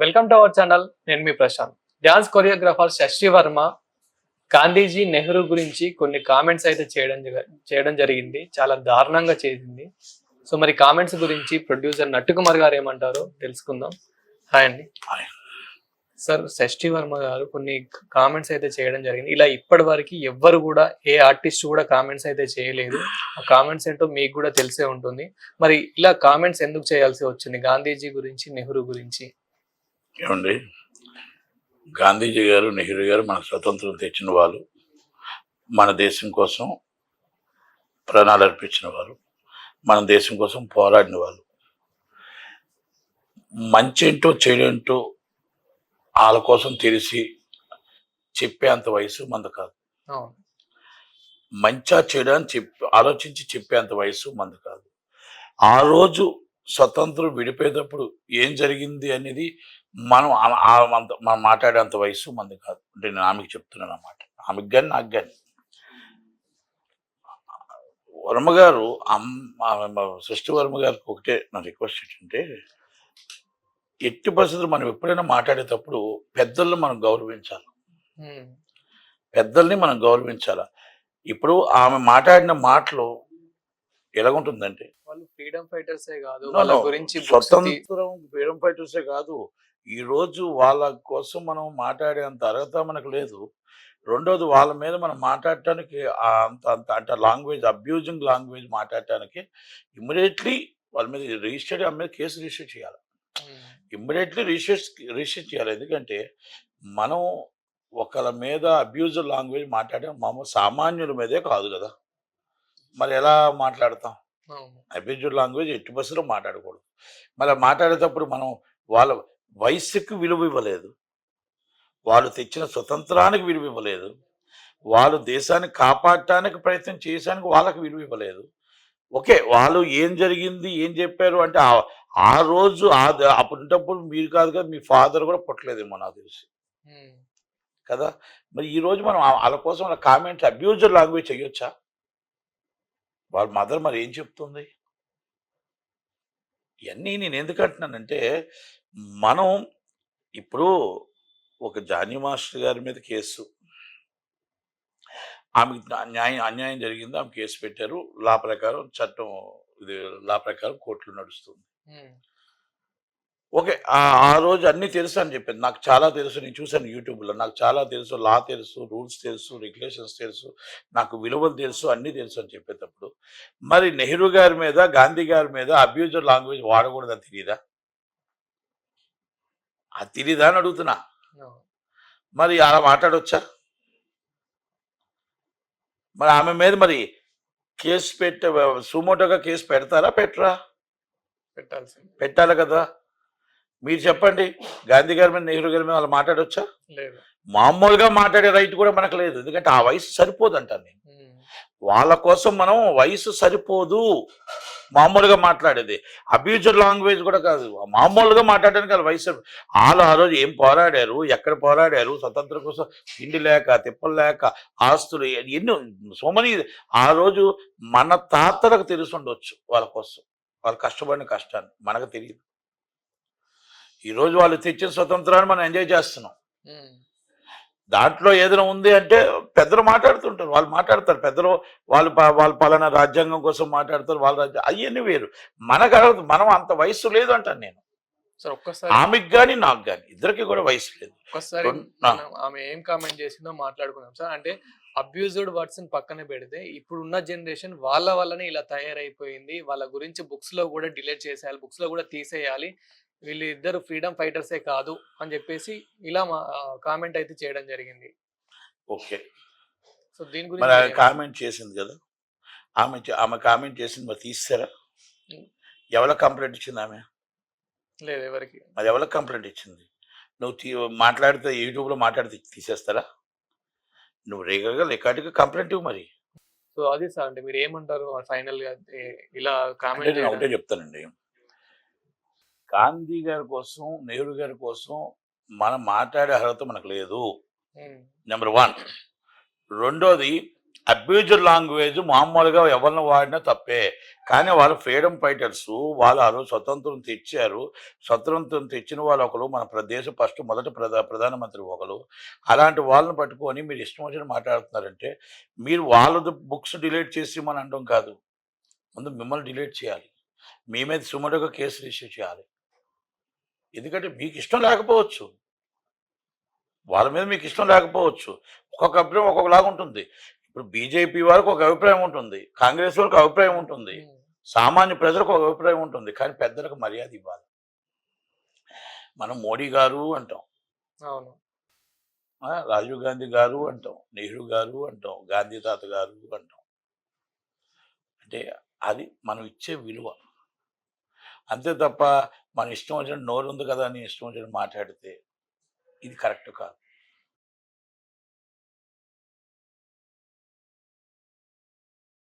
Welcome to our channel నేను మీ Prashant. Dance choreographer Sashi Varma Gandhiji Nehru గురించి కొన్ని కామెంట్స్ అయితే చేయడం చేయడం జరిగింది. చాలా దారుణంగా చేసింది. సో మరి కామెంట్స్ గురించి ప్రొడ్యూసర్ నట్టుకుమార్ గారు ఏమంటారో తెలుసుకుందాం. హాయ్ అండి. సార్ షష్ఠి వర్మ గారు కొన్ని కామెంట్స్ అయితే చేయడం జరిగింది. ఇలా ఇప్పటి వరకు ఎవ్వరు కూడా ఏ ఆర్టిస్ట్ కూడా కామెంట్స్ అయితే చేయలేదు. ఆ కామెంట్స్ ఏంటో మీకు కూడా తెలిసే ఉంటుంది. మరి ఇలా కామెంట్స్ ఎందుకు చేయాల్సి వచ్చింది? గాంధీజీ గురించి నెహ్రూ గురించి? ఏమండి? గాంధీజీ గారు నెహ్రూ గారు మన స్వతంత్రం తెచ్చిన వాళ్ళు మన దేశం కోసం ప్రాణాలు అర్పించిన వాళ్ళు మన దేశం కోసం పోరాడిన వాళ్ళు. మంచేంటో చెడేంటో వాళ్ళ కోసం తెలిసి చెప్పేంత వయసు మంద కాదు. మంచా చెడు అని చెప్పి ఆలోచించి చెప్పేంత వయసు మంది కాదు. ఆ రోజు స్వతంత్రం విడిపోయేటప్పుడు ఏం జరిగింది అనేది మనం అంత- మనం మాట్లాడేంత వయసు మంది కాదు. అంటే నేను ఆమెకి చెప్తున్నాను అన్నమాట. ఆమెకి కానీ నాకు కానీ. వర్మ గారు సృష్టి వర్మ గారికి ఒకటే నా రిక్వెస్ట్ ఏంటంటే ఎట్టి పరిస్థితులు మనం ఎప్పుడైనా మాట్లాడేటప్పుడు పెద్దలను మనం గౌరవించాలి. పెద్దల్ని మనం గౌరవించాలి. ఇప్పుడు ఆమె మాట్లాడిన మాటలు ఎలాగుంటుందంటే వాళ్ళు ఫ్రీడమ్ ఫైటర్సే కాదు. వాళ్ళ. గురించి స్వతంత్రం ఫ్రీడమ్ ఫైటర్సే కాదు. ఈ రోజు వాళ్ళ కోసం మనం మాట్లాడేంత అర్హత మనకు లేదు. రెండోది వాళ్ళ మీద మనం మాట్లాడటానికి అంత అంత అంటే లాంగ్వేజ్ అబ్యూజింగ్ లాంగ్వేజ్ మాట్లాడటానికి ఇమ్మీడియట్లీ వాళ్ళ మీద రిజిస్టర్ ఆమె మీద కేసు రిజిస్టర్ చేయాలి. ఇమ్మీడియట్లీ రిజిస్టర్ రిజిస్టర్ చేయాలి. ఎందుకంటే మనం ఒకళ్ళ మీద అబ్యూజ్ లాంగ్వేజ్ మాట్లాడడం మామూలు సామాన్యుల మీదే కాదు కదా. మరి ఎలా మాట్లాడతాం? అబ్యూజ్ లాంగ్వేజ్ ఎట్టి బస్సులో మాట్లాడకూడదు. మరి మాట్లాడేటప్పుడు మనం వాళ్ళ వయస్సుకు విలువ ఇవ్వలేదు వాళ్ళు తెచ్చిన స్వతంత్రానికి విలువ ఇవ్వలేదు వాళ్ళు దేశాన్ని కాపాడటానికి ప్రయత్నం చేసానికి వాళ్ళకి విలువ ఇవ్వలేదు ఓకే వాళ్ళు ఏం జరిగింది ఏం చెప్పారు అంటే ఆ- రోజు ఆ అప్పుడుంటప్పుడు మీరు కాదు కదా మీ ఫాదర్ కూడా పుట్టలేదేమో నాకు తెలిసి. కదా? మరి ఈ రోజు మనం వాళ్ళ కోసం వాళ్ళ కామెంట్స్ అబ్యూజర్ లాంగ్వేజ్ చేయొచ్చా వాళ్ళ మదర్ మరి ఏం చెప్తుంది? ఇవన్నీ నేను ఎందుకు అంటున్నానంటే మనం ఇప్పుడు ఒక జానీ మాస్టర్ గారి మీద కేసు. ఆమెకి న్యాయం అన్యాయం జరిగింది ఆమె కేసు పెట్టారు. లా ప్రకారం చట్టం ఇది లా ప్రకారం కోర్టులో నడుస్తుంది. ఓకే ఆ రోజు అన్నీ తెలుసు అని చెప్పింది. నాకు చాలా తెలుసు నేను చూశాను యూట్యూబ్లో. నాకు చాలా తెలుసు లా తెలుసు రూల్స్ తెలుసు రెగ్యులేషన్స్ తెలుసు నాకు విలువలు తెలుసు అన్నీ తెలుసు అని చెప్పేటప్పుడు. మరి నెహ్రూ గారి మీద గాంధీ గారి మీద అబ్యూజర్ లాంగ్వేజ్ వాడకూడదని తెలియదా అది తెలియదా అని అడుగుతున్నా. మరి అలా మాట్లాడొచ్చా? మరి ఆమె మీద మరి కేసు పెట్ట సుమోటోగా కేసు పెడతారా పెట్టరా? పెట్టాల్సింది. పెట్టాలి కదా. మీరు చెప్పండి గాంధీ గారి మీద నెహ్రూ గారి మీద వాళ్ళు మాట్లాడొచ్చా? లేదు. మామూలుగా మాట్లాడే రైట్ కూడా మనకు లేదు. ఎందుకంటే ఆ వయసు సరిపోదు అంటాను నేను. వాళ్ళ కోసం మనం వయసు సరిపోదు. మామూలుగా మాట్లాడేది. అబ్యూజర్ లాంగ్వేజ్ కూడా కాదు. మామూలుగా మాట్లాడడానికి వాళ్ళ వయసు వాళ్ళు ఆ రోజు ఏం పోరాడారు ఎక్కడ పోరాడారు స్వతంత్రం కోసం తిండి లేక తిప్పలు లేక ఆస్తులు ఎన్నో సోమని ఆ రోజు మన తాతలకు తెలిసి ఉండొచ్చు వాళ్ళ కోసం. వాళ్ళు కష్టపడిన కష్టాన్ని. మనకు తెలియదు. ఈరోజు వాళ్ళు తెచ్చిన స్వతంత్రాన్ని మనం ఎంజాయ్ చేస్తున్నాం. దాంట్లో ఏదైనా ఉంది అంటే పెద్దలు మాట్లాడుతుంటారు. వాళ్ళు మాట్లాడతారు. పెద్దలు వాళ్ళు వాళ్ళు పలానా రాజ్యాంగం కోసం మాట్లాడతారు. వాళ్ళ రాజ్యం అవన్నీ వేరు. మనకు అడగదు. మనం అంత వయసు లేదు అంటాను నేను. సార్ ఒక్కసారి ఆమెకి కానీ నాకు కానీ ఇద్దరికి కూడా వయసు లేదు. మనం ఆమె ఏం కామెంట్ చేసిందో మాట్లాడుకుందాం సార్. అంటే అబ్యూజ్డ్ వర్డ్స్ పక్కన పెడితే ఇప్పుడు ఉన్న జనరేషన్ వాళ్ళ వల్లనే ఇలా తయారైపోయింది. వాళ్ళ గురించి బుక్స్లో కూడా డిలీట్ చేసేయాలి. బుక్స్లో కూడా తీసేయాలి. వీళ్ళు ఇద్దరు ఫ్రీడమ్ ఫైటర్సే కాదు అని చెప్పేసి ఇలా కామెంట్ అయితే చేయడం జరిగింది. ఓకే. సో దీని గురించి కామెంట్ చేసింది కదా? ఆమె ఆమె కామెంట్ చేసింది మరి తీస్తారా. ఎవరికి కంప్లైంట్ ఇచ్చింది ఆమె? లేదు ఎవరికి. మరి ఎవరికి కంప్లైంట్ ఇచ్చింది? నువ్వు మాట్లాడితే యూట్యూబ్లో మాట్లాడితే తీసేస్తారా? నువ్వు రెగ్యులర్గా రికార్డుగా కంప్లైంట్ ఇవ్వు మరి. సో అది సార్ అంటే మీరు ఏమంటారు? ఫైనల్గా ఏ- ఇలా కామెంట్ ఒకటే చెప్తానండి. గాంధీ గారి కోసం నెహ్రూ గారి కోసం మనం మాట్లాడే అర్హత మనకు లేదు. Number one. రెండోది అబ్యూజర్ లాంగ్వేజ్ మామూలుగా ఎవరిని వాడినా తప్పే. కానీ వాళ్ళ ఫ్రీడమ్ ఫైటర్స్ వాళ్ళు స్వతంత్రం తెచ్చారు. స్వతంత్రం తెచ్చిన వాళ్ళు ఒకరు మన దేశ ఫస్ట్ మొదటి ప్రధా ప్రధానమంత్రి ఒకరు అలాంటి వాళ్ళని పట్టుకొని మీరు ఇష్టం వచ్చిన మాట్లాడుతున్నారంటే మీరు వాళ్ళ బుక్స్ డిలీట్ చేసి మన అనడం కాదు. ముందు మిమ్మల్ని డిలీట్ చేయాలి. మీ మీద సుమటుగా కేసు రిజిస్టర్ చేయాలి. ఎందుకంటే మీకు ఇష్టం లేకపోవచ్చు. వాళ్ళ మీద మీకు ఇష్టం లేకపోవచ్చు. ఒక్కొక్క అభిప్రాయం ఒక్కొక్కలాగా ఉంటుంది. ఇప్పుడు బీజేపీ వారికి ఒక అభిప్రాయం ఉంటుంది. కాంగ్రెస్ వారికి అభిప్రాయం ఉంటుంది. సామాన్య ప్రజలకు ఒక అభిప్రాయం ఉంటుంది. కానీ పెద్దలకు మర్యాద ఇవ్వాలి. మనం మోడీ గారు అంటాం. అవును. రాజీవ్ గాంధీ గారు అంటాం. నెహ్రూ గారు అంటాం. గాంధీ తాత గారు అంటాం. అంటే అది మనం ఇచ్చే విలువ. అంతే తప్ప మన ఇష్టం వచ్చిన నోరు ఉంది కదా అని ఇష్టం వచ్చిన మాట్లాడితే ఇది కరెక్ట్ కాదు.